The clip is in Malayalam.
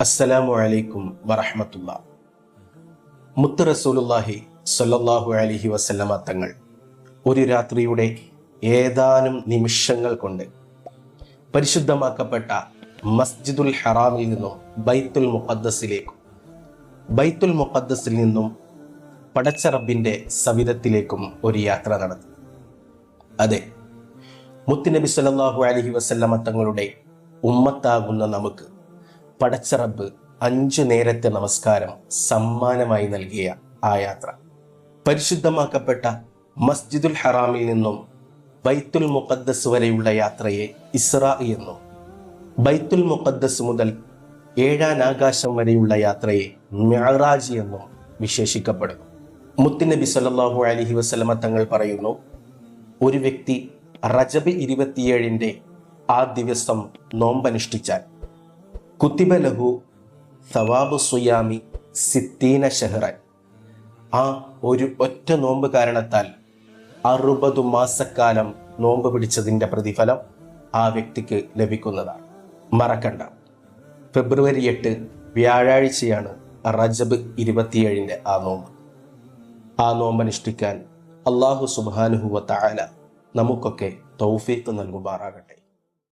അസ്സലാമു അലൈക്കും വറഹമത്തുള്ള. മുത്ത് റസൂലുല്ലാഹി സല്ലല്ലാഹു അലൈഹി വസല്ലമ തങ്ങൾ ഒരു രാത്രിയുടെ ഏതാനും നിമിഷങ്ങൾ കൊണ്ട് പരിശുദ്ധമാക്കപ്പെട്ട മസ്ജിദുൽ ഹറാമിൽ നിന്നും ബൈത്തുൽ മുഖദ്ദസിലേക്കും ബൈത്തുൽ മുഖദ്ദസിൽ നിന്നും പടച്ച റബ്ബിന്റെ സവിധത്തിലേക്കും ഒരു യാത്ര നടത്തി അതെ മുത്തുനബി സല്ലല്ലാഹു അലൈഹി വസല്ലമ തങ്ങളുടെ ഉമ്മത്താകുന്ന നമുക്ക് പടച്ച റബ്ബ് അഞ്ചു നേരത്തെ നമസ്കാരം സമ്മാനമായി നൽകിയ ആ യാത്ര. പരിശുദ്ധമാക്കപ്പെട്ട മസ്ജിദുൽ ഹറാമിൽ നിന്നും ബൈത്തുൽ മുഖദ്ദസ് വരെയുള്ള യാത്രയെ ഇസ്ര എന്നും ബൈത്തുൽ മുഖദ്ദസ് മുതൽ ഏഴാനാകാശം വരെയുള്ള യാത്രയെ മ്യാറാജ് എന്നും വിശേഷിക്കപ്പെടുന്നു. മുത്തുനബി സല്ലാഹു അലഹി വസ്ലമ തങ്ങൾ പറയുന്നു ഒരു വ്യക്തി റജബ് ഇരുപത്തിയേഴിന്റെ ആ ദിവസം നോമ്പനുഷ്ഠിച്ചാൽ കുത്തിബ സവാബ് സവാബു സുയാമി സിത്തീന ഷെഹ്റൻ ആ ഒരു ഒറ്റ നോമ്പ് കാരണത്താൽ അറുപത് മാസക്കാലം നോമ്പ് പിടിച്ചതിന്റെ പ്രതിഫലം ആ വ്യക്തിക്ക് ലഭിക്കുന്നതാണ്. മറക്കണ്ട. ഫെബ്രുവരി എട്ട് വ്യാഴാഴ്ചയാണ് റജബ് ഇരുപത്തിയേഴിന്റെ ആ നോമ്പ്. ആ നോമ്പനുഷ്ഠിക്കാൻ അള്ളാഹു സുബാനുഹുവ താല നമുക്കൊക്കെ തൗഫീക്ക് നൽകുമാറാകട്ടെ.